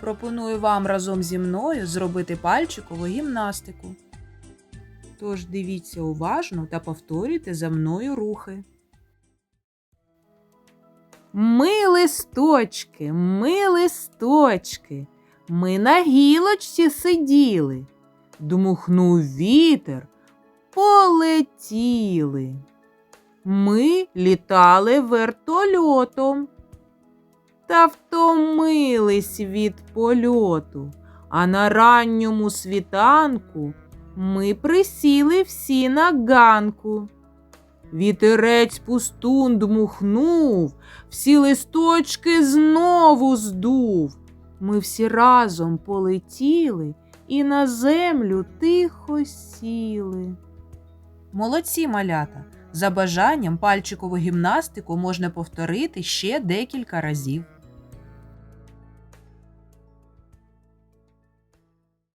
пропоную вам разом зі мною зробити пальчикову гімнастику. Тож дивіться уважно та повторюйте за мною рухи. Ми листочки, ми листочки, ми на гілочці сиділи, дмухнув вітер, полетіли. Ми літали вертольотом та втомились від польоту, а на ранньому світанку ми присіли всі на ганку. Вітерець пустун дмухнув, всі листочки знову здув. Ми всі разом полетіли і на землю тихо сіли. Молодці малята! За бажанням пальчикову гімнастику можна повторити ще декілька разів.